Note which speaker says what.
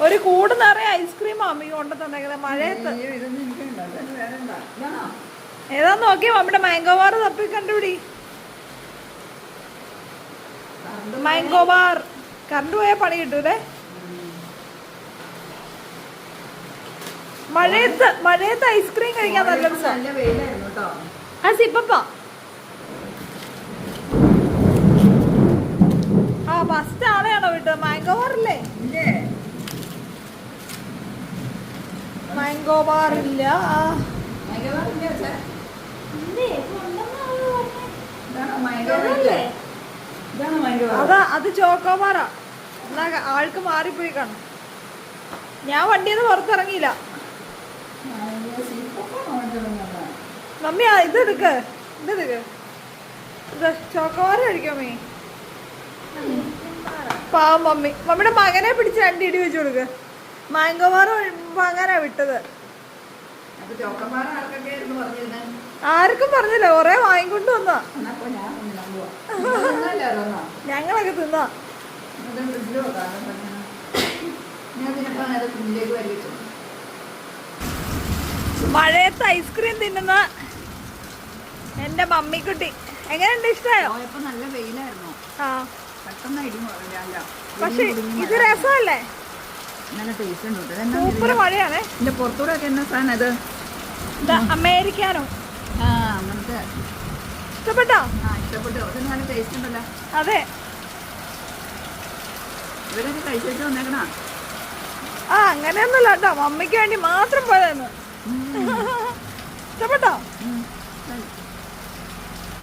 Speaker 1: ഒരു കൂട് നിറയെ ഐസ്ക്രീം അമ്മി കൊണ്ടു തന്നേക്കുന്നത് മഴയത്ത്.
Speaker 2: ഏതാ? ഇതാണോ?
Speaker 1: നമ്മുടെ മാംഗോ ബാർ തപ്പി കണ്ടുപിടി. മാംഗോ ബാർ കറണ്ട് പോയാൽ പണി കിട്ടൂലേ? മഴയത്ത് മഴയത്ത് ഐസ്ക്രീം കഴിക്കാൻ നല്ല ആ സിപ്പപ്പ ആ ഫസ്റ്റ് ആളെയാണോ വിട്ടത് മാംഗോ ബാർ ഇല്ലേ
Speaker 2: ഇല്ലേ
Speaker 1: മാംഗോ ബാർ ഇല്ല ആ.
Speaker 2: മൈഗവാർ ഇല്ലേ അച്ഛാ?
Speaker 1: ഇല്ലേ, ഇപ്പൊ ഉണ്ടെന്നാ അവർ പറഞ്ഞേ.
Speaker 2: ഇതാണോ മൈഗവാർ ബാർ ഇല്ല?
Speaker 1: അതാ അത് ചോക്കോ ബാറാ എന്നാ ആൾക്ക് മാറിപ്പോയി കാണും. ഞാൻ വണ്ടിയിൽ നിന്ന് പുറത്തിറങ്ങിയില്ല.
Speaker 2: മമ്മിയാ
Speaker 1: മമ്മി ഇത് എടുക്ക്. ഇത് എടുക്ക്. ഇത് ചോക്കോബാർ മീ പാവം മമ്മി. മമ്മിയുടെ മകനെ പിടിച്ച് രണ്ട് ഇടി വെച്ച് കൊടുക്ക്. മാംഗോ ബാർ മകനാ വിട്ടത്? ആർക്കും പറഞ്ഞില്ല കൊറേ വാങ്ങിക്കൊണ്ട് വന്നാ? ഞങ്ങളൊക്കെ തിന്നാ. മഴയത്ത് ഐസ്ക്രീം തിന്നുന്ന എന്റെ മമ്മിക്കുട്ടി. എങ്ങനെയുണ്ട് ഇഷ്ടമായോ
Speaker 2: നല്ല വെയിലായിരുന്നു.
Speaker 1: ആ.
Speaker 2: പെട്ടെന്ന്
Speaker 1: പക്ഷെ ഇത് രസമല്ലേ?
Speaker 2: നല്ല ടേസ്റ്റ് ഉണ്ട് കേട്ടോ. ഇതെന്നാ
Speaker 1: സൂപ്പർ മഴയാണേ.
Speaker 2: ഇതിന്റെ പുറത്തൂടെ ഒക്കെ എന്നാ സാധനം ഇത്?
Speaker 1: അമേരിക്കാനോ?
Speaker 2: ആ അങ്ങനത്തെ.
Speaker 1: ഇഷ്ടപ്പെട്ടോ?
Speaker 2: ആ ഇഷ്ടപ്പെട്ടു. ഇത് നല്ല ടേസ്റ്റ് ഉണ്ടല്ലോ.
Speaker 1: അതെ.
Speaker 2: ഇവരൊക്കെ കഴിച്ചിട്ട് വന്നേക്കണ?
Speaker 1: ആ അങ്ങനെയൊന്നുമില്ല കേട്ടോ. മമ്മിക്ക് വേണ്ടി മാത്രം പോയതെന്ന് ഇഷ്ടപ്പെട്ടോ.